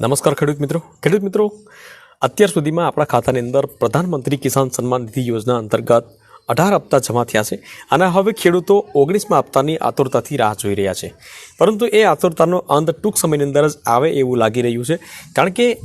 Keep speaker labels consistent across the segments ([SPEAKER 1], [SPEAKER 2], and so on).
[SPEAKER 1] નમસ્કાર ખેડૂત મિત્રો. ખેડૂત મિત્રો, અત્યાર સુધીમાં આપણા ખાતાની અંદર પ્રધાનમંત્રી કિસાન સન્માન નિધિ યોજના અંતર્ગત અઢાર હપ્તા જમા થયા છે. અને હવે ખેડૂતો ઓગણીસમાં હપ્તાની આતુરતાથી રાહ જોઈ રહ્યા છે. પરંતુ એ આતુરતાનો અંત ટૂંક સમયની અંદર જ આવે એવું લાગી રહ્યું છે. કારણ કે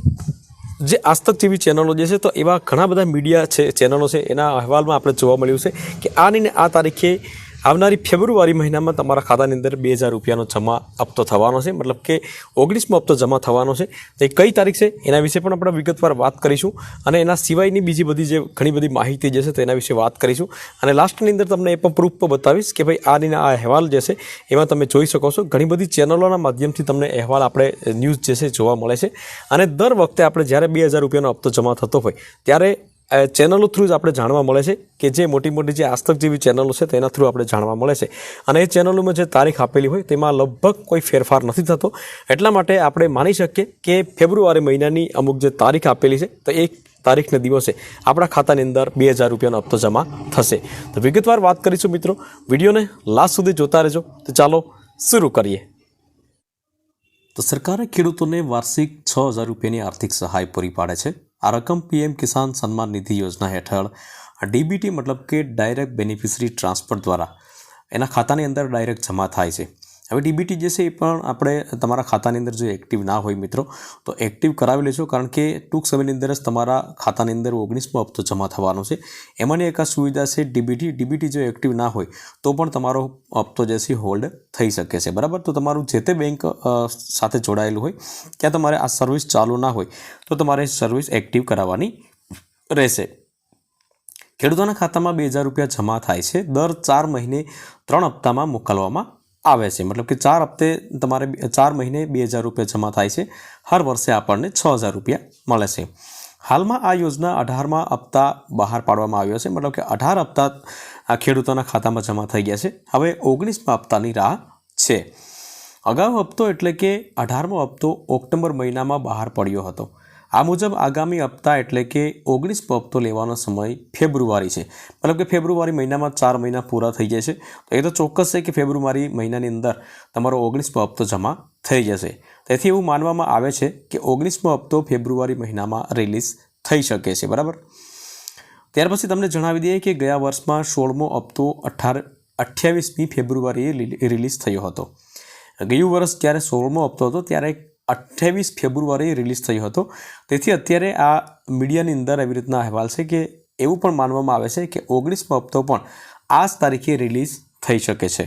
[SPEAKER 1] જે આજતક જેવી ચેનલો જે છે, તો એવા ઘણા બધા મીડિયા છે, ચેનલો છે, એના અહેવાલમાં આપણે જોવા મળ્યું છે કે આની ને આ તારીખે આવનારી ફેબ્રુઆરી મહિનામાં તમારા ખાતાની અંદર બે હજાર રૂપિયાનો જમા હપ્તો થવાનો છે. મતલબ કે ઓગણીસમો હપ્તો જમા થવાનો છે. તો એ કઈ તારીખ છે? એના વિશે પણ આપણે વિગતવાર વાત કરીશું. અને એના સિવાયની બીજી બધી જે ઘણી બધી માહિતી જે છે તેના વિશે વાત કરીશું. અને લાસ્ટની અંદર તમને એ પણ પ્રૂફ પણ બતાવીશ કે ભાઈ આની આ અહેવાલ જે છે, એમાં તમે જોઈ શકો છો. ઘણી બધી ચેનલોના માધ્યમથી તમને અહેવાલ આપણે ન્યૂઝ જે છે જોવા મળે છે. અને દર વખતે આપણે જ્યારે બે હજાર રૂપિયાનો હપ્તો જમા થતો હોય, ત્યારે ચેનલો થ્રુ જ આપણે જાણવા મળે છે કે જે મોટી મોટી જે આસ્તક જેવી ચેનલો છે તેના થ્રુ આપણે જાણવા મળે છે. અને એ ચેનલોમાં જે તારીખ આપેલી હોય તેમાં લગભગ કોઈ ફેરફાર નથી થતો. એટલા માટે આપણે માની શકીએ કે ફેબ્રુઆરી મહિનાની અમુક જે તારીખ આપેલી છે તો એક તારીખના દિવસે આપણા ખાતાની અંદર બે હજાર રૂપિયાનો હપ્તો જમા થશે. તો વિગતવાર વાત કરીશું મિત્રો. વિડીયોને લાસ્ટ સુધી જોતા રહેજો. તો ચાલો શરૂ કરીએ. તો સરકારે ખેડૂતોને વાર્ષિક છ હજાર રૂપિયાની આર્થિક સહાય પૂરી પાડે છે. આ રકમ પીએમ કિસાન સન્માન નિધિ યોજના હેઠળ ડીબીટી મતલબ કે ડાયરેક્ટ બેનિફિશરી ટ્રાન્સફર દ્વારા એના ખાતાની અંદર ડાયરેક્ટ જમા થાય છે. હવે ડીબીટી જે છે એ પણ આપણે તમારા ખાતાની અંદર જો એક્ટિવ ના હોય મિત્રો, તો એક્ટિવ કરાવી લેજો કારણ કે ટૂંક સમયની અંદર જ તમારા ખાતાની અંદર ઓગણીસમો હપ્તો જમા થવાનો છે. એમાંની એક આ સુવિધા છે ડીબીટી. ડીબીટી જો એક્ટિવ ના હોય, તો પણ તમારો હપ્તો જે છે હોલ્ડ થઈ શકે છે. બરાબર? તો તમારું જે તે બેંક સાથે જોડાયેલું હોય, ત્યાં તમારે આ સર્વિસ ચાલુ ના હોય, તો તમારે સર્વિસ એક્ટિવ કરાવવાની રહેશે. ખેડૂતોના ખાતામાં બે હજાર રૂપિયા જમા થાય છે. દર ચાર મહિને ત્રણ હપ્તામાં મોકલવામાં આવે છે. મતલબ કે ચાર હપ્તે તમારે ચાર મહિને બે હજાર રૂપિયા જમા થાય છે. હર વર્ષે આપણને છ હજાર રૂપિયા મળે છે. હાલમાં આ યોજના અઢારમાં હપ્તા બહાર પાડવામાં આવ્યો છે. મતલબ કે અઢાર હપ્તા ખેડૂતોના ખાતામાં જમા થઈ ગયા છે. હવે ઓગણીસમાં હપ્તાની રાહ છે. અગાઉ હપ્તો એટલે કે અઢારમો હપ્તો ઓક્ટોબર મહિનામાં બહાર પડ્યો હતો. આ મુજબ આગામી હપ્તા એટલે કે ઓગણીસમો હપ્તો લેવાનો સમય ફેબ્રુઆરી છે. મતલબ કે ફેબ્રુઆરી મહિનામાં ચાર મહિના પૂરા થઈ જશે. તો એ તો ચોક્કસ છે કે ફેબ્રુઆરી મહિનાની અંદર તમારો ઓગણીસમો હપ્તો જમા થઈ જશે. તેથી એવું માનવામાં આવે છે કે ઓગણીસમો હપ્તો ફેબ્રુઆરી મહિનામાં રિલીઝ થઈ શકે છે. બરાબર? ત્યાર પછી તમને જણાવી દઈએ કે ગયા વર્ષમાં સોળમો હપ્તો અઠાર, અઠ્યાવીસમી ફેબ્રુઆરીએ રિલીઝ થયો હતો. ગયું વર્ષ જ્યારે સોળમો હપ્તો હતો, ત્યારે અઠ્યાવીસ ફેબ્રુઆરીએ રિલીઝ થયો હતો. તેથી અત્યારે આ મીડિયાની અંદર એવી રીતના અહેવાલ છે કે એવું પણ માનવામાં આવે છે કે ઓગણીસમો હપ્તો પણ આ જ તારીખે રિલીઝ થઈ શકે છે.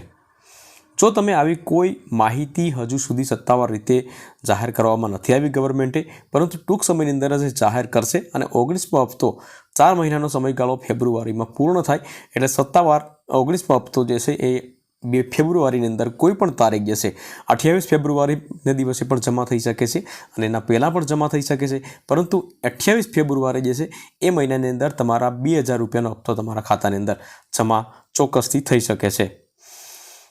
[SPEAKER 1] જો તમે આવી કોઈ માહિતી હજુ સુધી સત્તાવાર રીતે જાહેર કરવામાં નથી આવી ગવર્મેન્ટે, પરંતુ ટૂંક સમયની અંદર જ જાહેર કરશે અને ઓગણીસમો હપ્તો ચાર મહિનાનો સમયગાળો ફેબ્રુઆરીમાં પૂર્ણ થાય, એટલે સત્તાવાર ઓગણીસમો હપ્તો જે છે એ બે ફેબ્રુઆરીની અંદર કોઈ પણ તારીખ જશે અઠ્યાવીસ ફેબ્રુઆરીને દિવસે પણ જમા થઈ શકે છે અને એના પહેલાં પણ જમા થઈ શકે છે. પરંતુ અઠ્યાવીસ ફેબ્રુઆરી જે છે, એ મહિનાની અંદર તમારા બે હજાર રૂપિયાનો હપ્તો તમારા ખાતાની અંદર જમા ચોક્કસથી થઈ શકે છે.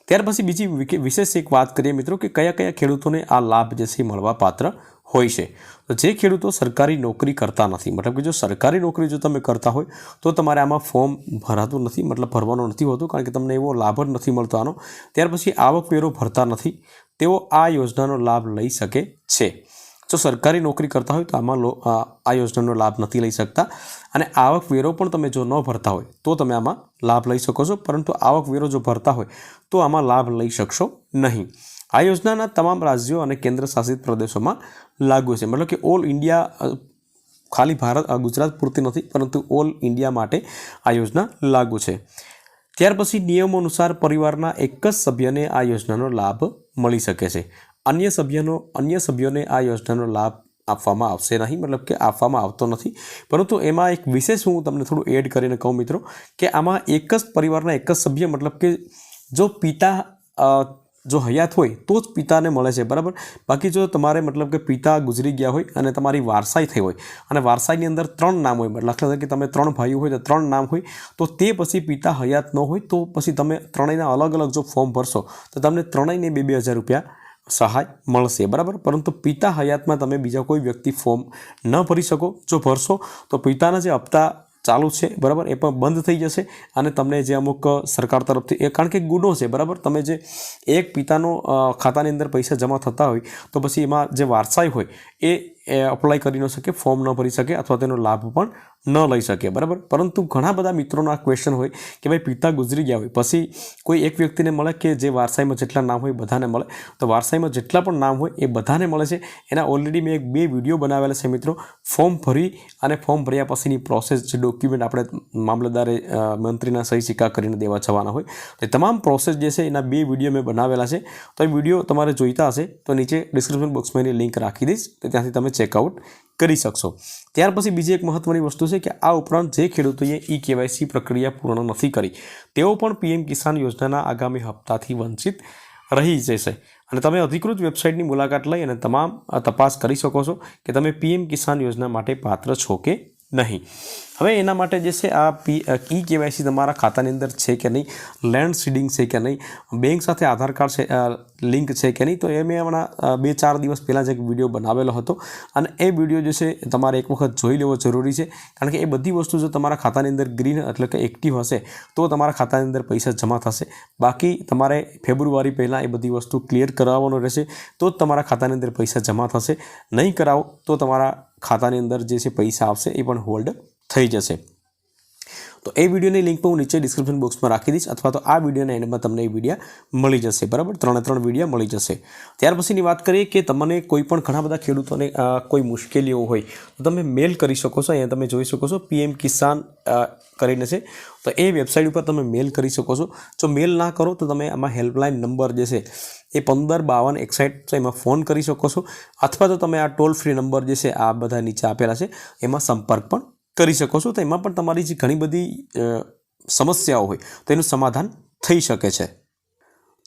[SPEAKER 1] ત્યાર પછી બીજી વિશેષ એક વાત કરીએ મિત્રો કે કયા કયા ખેડૂતોને આ લાભ જે છે મળવા પાત્ર હોય છે. તો જે ખેડૂતો સરકારી નોકરી કરતા નથી, મતલબ કે જો સરકારી નોકરી જો તમે કરતા હોય, તો તમારે આમાં ફોર્મ ભરાતું નથી, મતલબ ભરવાનું નથી હોતું, કારણ કે તમને એવો લાભ જ નથી મળતો આનો. ત્યાર પછી આવકવેરો ભરતા નથી, તેઓ આ યોજનાનો લાભ લઈ શકે છે. જો સરકારી નોકરી કરતા હોય, તો આમાં લો, આ આ યોજનાનો લાભ નથી લઈ શકતા. અને આવકવેરો પણ તમે જો ન ભરતા હોય, તો તમે આમાં લાભ લઈ શકો છો, પરંતુ આવકવેરો જો ભરતા હોય, તો આમાં લાભ લઈ શકશો નહીં. આ યોજનાના તમામ રાજ્યો અને કેન્દ્ર શાસિત પ્રદેશોમાં લાગુ છે. મતલબ કે ઓલ ઇન્ડિયા ખાલી ભારત ગુજરાત પૂરતી નથી, પરંતુ ઓલ ઇન્ડિયા માટે આ યોજના લાગુ છે. ત્યાર પછી નિયમો અનુસાર પરિવારના એક જ સભ્યને આ યોજનાનો લાભ મળી શકે છે. અન્ય સભ્યનો, અન્ય સભ્યોને આ યોજનાનો લાભ આપવામાં આવશે નહીં, મતલબ કે આપવામાં આવતો નથી. પરંતુ એમાં એક વિશેષ હું તમને થોડું એડ કરીને કહું મિત્રો, કે આમાં એક જ પરિવારના એક જ સભ્ય, મતલબ કે જો પિતા જો હયાત હોય તો જ પિતાને મળે છે, બરાબર? બાકી જો તમારે મતલબ કે પિતા ગુજરી ગયા હોય અને તમારી વારસાઈ થઈ હોય, અને વારસાઈની અંદર ત્રણ નામ હોય દાખલા કે તમે ત્રણ ભાઈઓ હોય તો ત્રણ નામ હોય, તો તે પછી પિતા હયાત ન હોય તો પછી તમે ત્રણેયના અલગ અલગ જો ફોર્મ ભરશો, તો તમને ત્રણેયને બે બે હજાર રૂપિયા સહાય મળશે, બરાબર? પરંતુ પિતા હયાતમાં તમે બીજા કોઈ વ્યક્તિ ફોર્મ ન ભરી શકો. જો ભરશો, તો પિતાના જે હપ્તા ચાલુ છે, બરાબર? એ પણ બંધ થઈ જશે અને તમને જે અમુક સરકાર તરફથી એ કારણ કે ગુનો છે, બરાબર? તમે જે એક પિતાનો ખાતાની અંદર પૈસા જમા થતા હોય તો પછી એમાં જે વારસાઈ હોય એ અપ્લાય કરી ન શકે ફોર્મ ન ભરી શકે અથવા તેનો લાભ પણ ન લઈ શકે, બરાબર? પરંતુ ઘણા બધા મિત્રોનો ક્વેશ્ચન હોય કે ભાઈ પિતા ગુજરી ગયા હોય, પછી કોઈ એક વ્યક્તિને મળે કે જે વારસાઈમાં જેટલા નામ હોય બધાને મળે, તો વારસાઈમાં જેટલા પણ નામ હોય એ બધાને મળે છે. એના ઓલરેડી મેં એક બે વીડિયો બનાવેલા છે મિત્રો ફોર્મ ભરી અને ફોર્મ ભર્યા પછીની પ્રોસેસ જે ડોક્યુમેન્ટ આપણે મામલતદારે મંત્રીના સહી સિક્કા કરીને દેવા જવાના હોય, તો એ તમામ પ્રોસેસ જે છે એના બે વીડિયો મેં બનાવેલા છે. તો એ વીડિયો તમારે જોઈતા હશે, તો નીચે ડિસ્ક્રિપ્શન બોક્સમાં એની લિંક રાખી દઈશ, તો ત્યાંથી તમે ચેકઆઉટ કરી શકશો. ત્યાર પછી બીજી એક મહત્ત્વની વસ્તુ છે કે આ ઉપરાંત જે ખેડૂતોએ ઈ કેવાયસી પ્રક્રિયા પૂર્ણ નથી કરી, તેઓ પણ પીએમ કિસાન યોજનાના આગામી હપ્તાથી વંચિત રહી જશે. અને તમે અધિકૃત વેબસાઇટની મુલાકાત લઈ અને તમામ તપાસ કરી શકો છો કે તમે પીએમ કિસાન યોજના માટે પાત્ર છો કે નહીં. હવે એના માટે જે છે આ પી ઈ કેવાયસી તમારા ખાતાની અંદર છે કે નહીં, લેન્ડ સીડિંગ છે કે નહીં, બેંક સાથે આધાર કાર્ડ છે લિંક છે કે નહીં, તો એ મેં હમણાં બે ચાર દિવસ પહેલાં જ એક વીડિયો બનાવેલો હતો. અને એ વીડિયો જે છે તમારે એક વખત જોઈ લેવો જરૂરી છે, કારણ કે એ બધી વસ્તુ જો તમારા ખાતાની અંદર ગ્રીન એટલે કે એક્ટિવ હશે, તો તમારા ખાતાની અંદર પૈસા જમા થશે. બાકી તમારે ફેબ્રુઆરી પહેલાં એ બધી વસ્તુ ક્લિયર કરાવવાનો રહેશે, તો જ તમારા ખાતાની અંદર પૈસા જમા થશે. નહીં કરાવો, તો તમારા ખાતાની અંદર જે છે પૈસા આવશે એ પણ હોલ્ડ થઈ જશે. તો એ વિડીયોની લિંક પણ હું નીચે ડિસ્ક્રિપ્શન બોક્સમાં રાખી દઈશ અથવા તો આ વિડીયોના એન્ડમાં તમને એ વિડીયા મળી જશે, બરાબર? ત્રણે ત્રણ વિડીયા મળી જશે. ત્યાર પછીની વાત કરીએ કે તમને કોઈ પણ ઘણા બધા ખેડૂતોને કોઈ મુશ્કેલીઓ હોય, તો તમે મેલ કરી શકો છો, અહીંયા તમે જોઈ શકો છો પીએમ કિસાન કરીને છે. તો એ વેબસાઇટ ઉપર તમે મેલ કરી શકો છો. જો મેલ ના કરો તો તમે આમાં હેલ્પલાઇન નંબર જે છે, એ પંદર બાવન એકસાઠ છે એમાં ફોન કરી શકો છો. અથવા તો તમે આ ટોલ ફ્રી નંબર જે છે, આ બધા નીચે આપેલા છે, એમાં સંપર્ક પણ કરી શકો છો તો એમાં પણ તમારી જે ઘણી બધી સમસ્યાઓ હોય તો એનું સમાધાન થઈ શકે છે.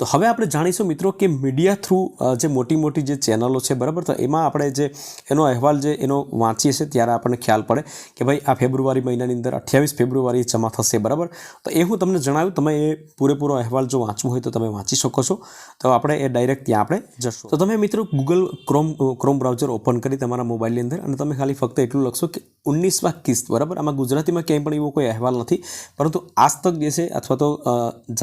[SPEAKER 1] તો હવે આપણે જાણીશું મિત્રો કે મીડિયા થ્રુ જે મોટી મોટી જે ચેનલો છે, બરાબર? તો એમાં આપણે જે એનો અહેવાલ જે એનો વાંચીએ છીએ ત્યારે આપણને ખ્યાલ પડે કે ભાઈ આ ફેબ્રુઆરી મહિનાની અંદર અઠ્યાવીસ ફેબ્રુઆરી જમા થશે, બરાબર? તો એ હું તમને જણાવ્યું, તમે એ પૂરેપૂરો અહેવાલ જો વાંચવું હોય તો તમે વાંચી શકો છો. તો આપણે એ ડાયરેક્ટ ત્યાં આપણે જશું. તો તમે મિત્રો Google chrome chrome browser open કરી તમારા મોબાઈલની અંદર અને તમે ખાલી ફક્ત એટલું લખશો કે ઓગણીસમાં કિસ્ત, બરાબર? આમાં ગુજરાતીમાં ક્યાંય પણ એવો કોઈ અહેવાલ નથી. પરંતુ આજ તક જે છે અથવા તો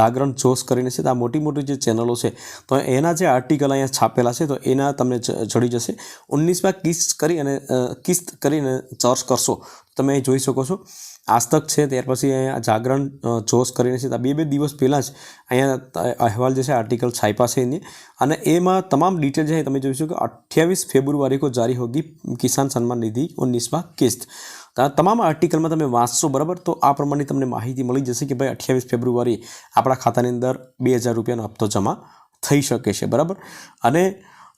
[SPEAKER 1] જાગરણ જોશ કરીને છે આ મોટી મોટી જે ચેનલો છે, તો એના જે આર્ટિકલ અહીંયા છાપેલા છે, તો એના તમને જડી જશે. ઓગણીસમાં કિસ્ત કરી અને કિસ્ત કરીને સર્ચ કરશો. તમે જોઈ શકો છો. આસ્તક છે, ત્યાર પછી અહીંયા જાગરણ જોશ કરીને છે. બે બે દિવસ પહેલાં જ અહીંયા અહેવાલ જે છે આર્ટિકલ છાપ્યા છે એની. અને એમાં તમામ ડિટેલ છે, તમે જોઈ શકો અઠ્યાવીસ ફેબ્રુઆરી કો જારી હોગી કિસાન સન્માન નિધિ ઓગણીસમાં કિસ્ત. તમામ આર્ટિકલમાં તમે વાંચશો, બરાબર? તો આ પ્રમાણે તમને માહિતી મળી જશે કે ભાઈ અઠ્યાવીસ ફેબ્રુઆરી આપણા ખાતાની અંદર બે હજાર રૂપિયાનો હપ્તો જમા થઈ શકે છે, બરાબર? અને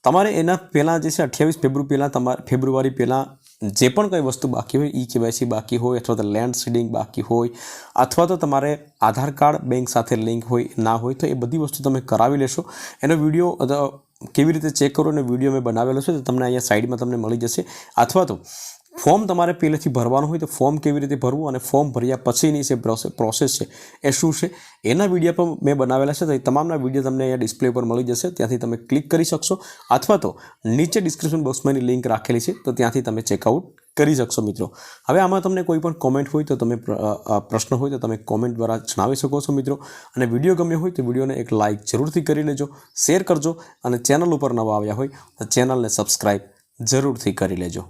[SPEAKER 1] તમારે એના પહેલાં જે છે, અઠ્યાવીસ ફેબ્રુઆરી પહેલાં તમારે ફેબ્રુઆરી પહેલાં જે પણ કંઈ વસ્તુ બાકી હોય ઈ કેવાયસી બાકી હોય, અથવા તો લેન્ડ સીડિંગ બાકી હોય, અથવા તો તમારે આધાર કાર્ડ, બેંક સાથે લિંક હોય, ના હોય, તો એ બધી વસ્તુ તમે કરાવી લેશો. એનો વીડિયો કેવી રીતે ચેક કરો અને વીડિયો મેં બનાવેલો છે, તો તમને અહીંયા સાઈડમાં તમને મળી જશે. અથવા તો ફોર્મ તમારે પહેલેથી ભરવાનું હોય તો ફોર્મ કેવી રીતે ભરવું અને ફોર્મ ભર્યા પછીની જે પ્રોસેસ છે એ શું છે? એના વીડિયો પણ મેં બનાવેલા છે તો એ તમામના વીડિયો તમને અહીંયા ડિસ્પ્લે પર મળી જશે. ત્યાંથી તમે ક્લિક કરી શકશો અથવા તો નીચે ડિસ્ક્રિપ્શન બોક્સમાં એની લિંક રાખેલી છે તો ત્યાંથી તમે ચેકઆઉટ કરી શકશો મિત્રો. હવે આમાં તમને કોઈ પણ કોમેન્ટ હોય તો તમે પ્રશ્ન હોય તો તમે કોમેન્ટ દ્વારા જણાવી શકો છો મિત્રો. અને વીડિયો ગમ્યો હોય તો વિડીયોને એક લાઇક જરૂરથી કરી લેજો, શેર કરજો અને ચેનલ ઉપર નવા આવ્યા હોય તો ચેનલને સબસ્ક્રાઈબ જરૂરથી કરી લેજો.